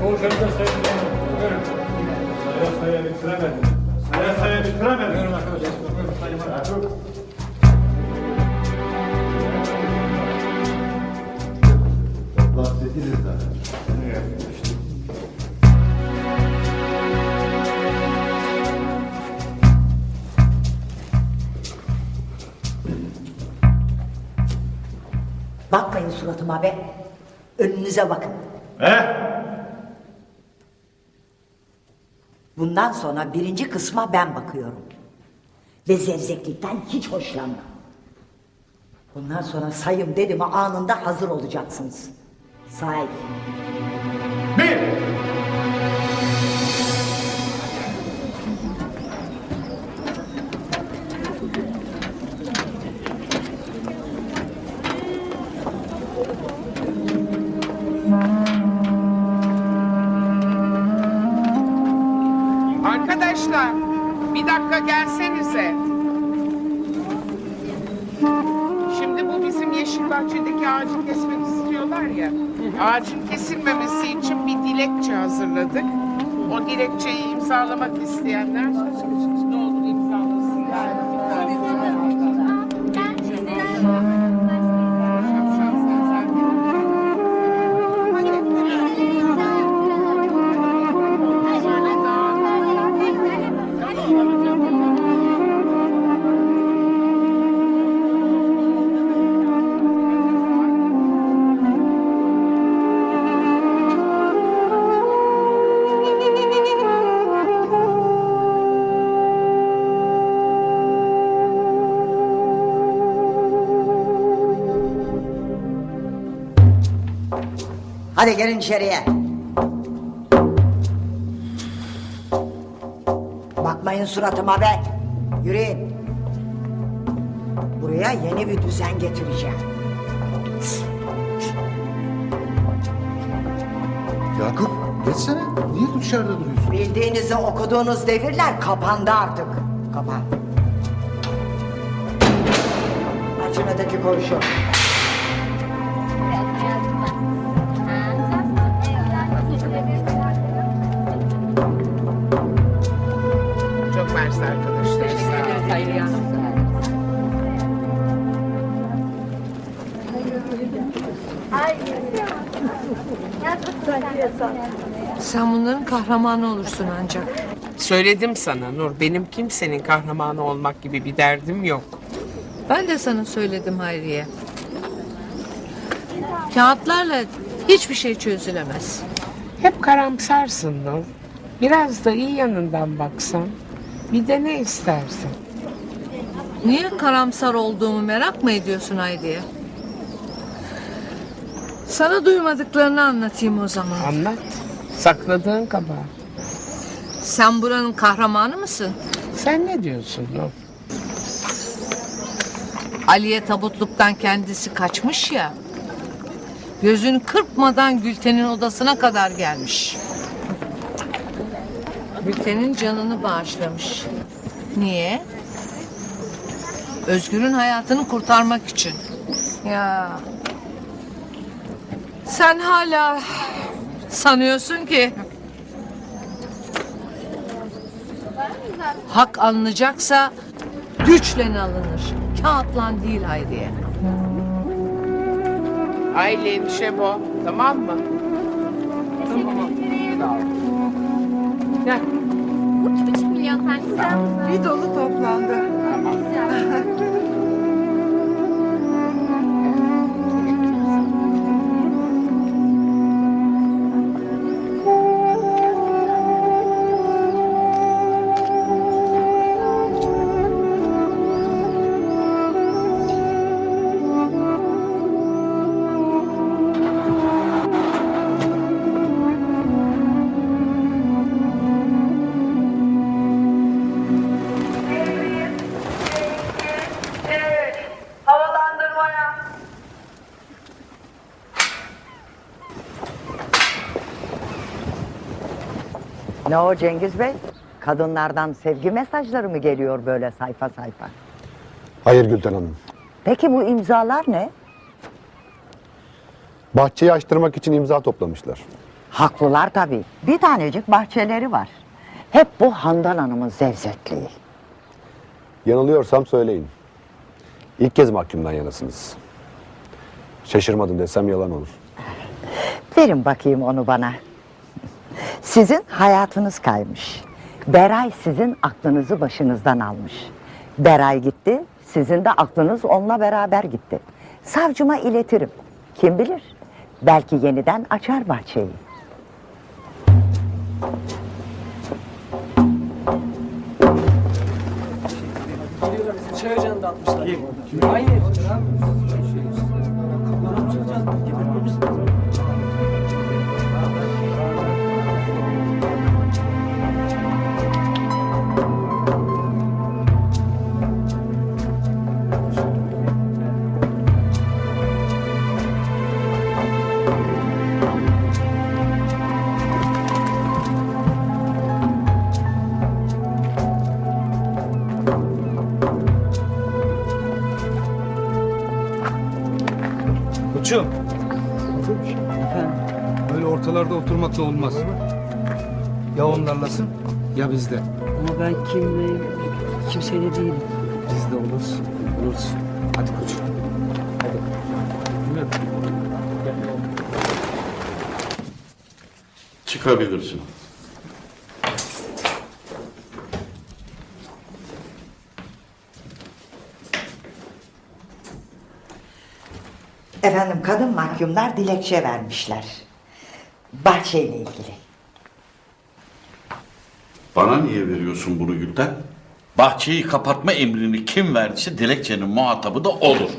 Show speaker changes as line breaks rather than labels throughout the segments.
Sayın Bey'im. Buyurun. Saya saya bitiremedim. Saya saya bitiremedim. Buyurun arkadaşlar. Buyurun Sayın Selçuk.
Toplam 800 tane.
Bakmayın suratıma be. Önünüze bakın.
Eh?
Bundan sonra birinci kısma ben bakıyorum. Ve zevzeklikten hiç hoşlanmam. Bundan sonra sayım dedi mi anında hazır olacaksınız. Say.
Bir.
Bahçedeki ağacı kesmek istiyorlar ya. Ağacın kesilmemesi için bir dilekçe hazırladık. O dilekçeyi imzalamak isteyenler
Hadi gelin içeriye. Bakmayın suratıma be. Yürüyün. Buraya yeni bir düzen getireceğim.
Yakup geçsene. Niye dışarıda duruyorsun?
Bildiğinizi okuduğunuz devirler kapandı artık. Kapan. Açın öteki koğuşu.
Sen bunların kahramanı olursun ancak.
Söyledim sana Nur, benim kimsenin kahramanı olmak gibi bir derdim yok.
Ben de sana söyledim Hayriye. Kağıtlarla hiçbir şey çözülemez.
Hep karamsarsın Nur. Biraz da iyi yanından baksan. Bir de ne istersin?
Niye karamsar olduğumu merak mı ediyorsun Hayriye? Sana duymadıklarını anlatayım o zaman.
Anlat. Sakladığın kabahat.
Sen buranın kahramanı mısın?
Sen ne diyorsun Nur?
Aliye tabutluktan kendisi kaçmış ya. Gözünü kırpmadan Gülten'in odasına kadar gelmiş. Gülten'in canını bağışlamış. Niye? Özgür'ün hayatını kurtarmak için. Ya. Sen hala sanıyorsun ki hak alınacaksa güçle alınır. Kağıtla değil Hayriye.
Aylin, Şebo, tamam mı? Gel.
Üç buçuk milyon tane
Bir dolu toplandı.
Ne o Cengiz Bey? Kadınlardan sevgi mesajları mı geliyor böyle sayfa sayfa?
Hayır Gülten Hanım.
Peki bu imzalar ne?
Bahçeyi açtırmak için imza toplamışlar.
Haklılar tabii. Bir tanecik bahçeleri var. Hep bu Handan Hanım'ın zevzekliği.
Yanılıyorsam söyleyin. İlk kez mahkumdan yanasınız. Şaşırmadım desem yalan olur.
Verin bakayım onu bana. Sizin hayatınız kaymış. Beray sizin aklınızı başınızdan almış. Beray gitti, sizin de aklınız onunla beraber gitti. Savcıma iletirim. Kim bilir? Belki yeniden açar bahçeyi.
Çayırcan'ı da atmışlar. Aynı.
Koçum. Böyle ortalarda oturmakla olmaz. Ya onlarlasın ya bizde.
Ama ben kimle, kimseyle değilim.
Bizde olursun, olursun. Hadi koçum. Hadi.
Çıkabilirsin.
Efendim kadın mahkumlar dilekçe vermişler. Bahçeyle ilgili.
Bana niye veriyorsun bunu Gülten? Bahçeyi kapatma emrini kim verdiyse dilekçenin muhatabı da olur.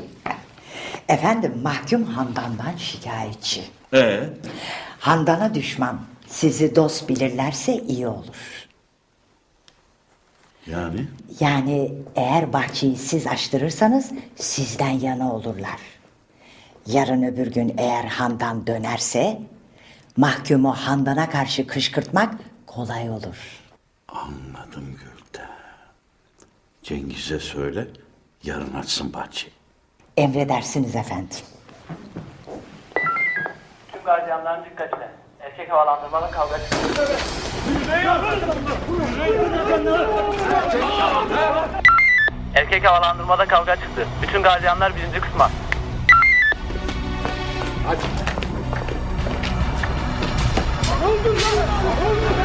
Efendim mahkum Handan'dan şikayetçi.
Ee,
Handan'a düşman. Sizi dost bilirlerse iyi olur.
yani
Yani eğer bahçeyi siz açtırırsanız sizden yana olurlar. Yarın öbür gün eğer Handan dönerse mahkumu Handan'a karşı kışkırtmak kolay olur.
anladım Gülten. Cengiz'e söyle yarın açsın bahçeyi.
Emredersiniz efendim.
Tüm gardiyanların dikkatine. Erkek havalandırmalı kavga çıktı. Erkek havalandırmada kavga çıktı. Bütün gardiyanlar birinci kısma. Hadi. Ne oldu lan? Ne oldu?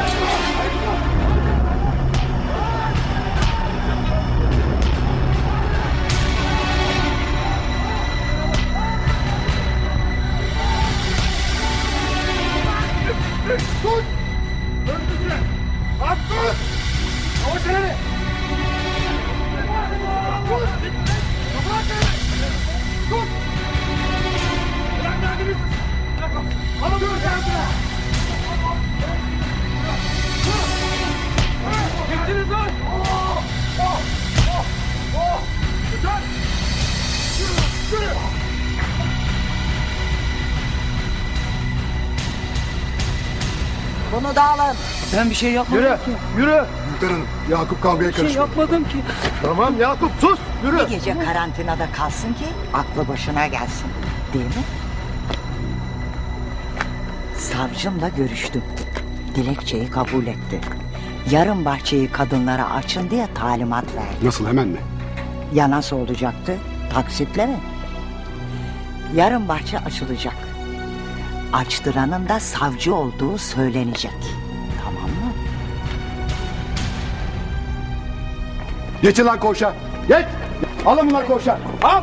Bunu da alın.
Ben bir şey yapmadım
Yürü,
ki.
yürü.
Gülten Hanım, Yakup kavgaya
Bir şey yapmadım ki.
Tamam Yakup sus, yürü.
Bir gece karantinada kalsın ki aklı başına gelsin. Değil mi? Savcımla görüştüm. Dilekçeyi kabul etti. Yarın bahçeyi kadınlara açın diye talimat verdi.
Nasıl hemen mi?
Ya nasıl olacaktı? Taksitle mi? Yarın bahçe açılacak. Açtıranın da savcı olduğu söylenecek. Tamam mı?
Geçin lan koğuşa. Geç. Alın bunları koğuşa. Al.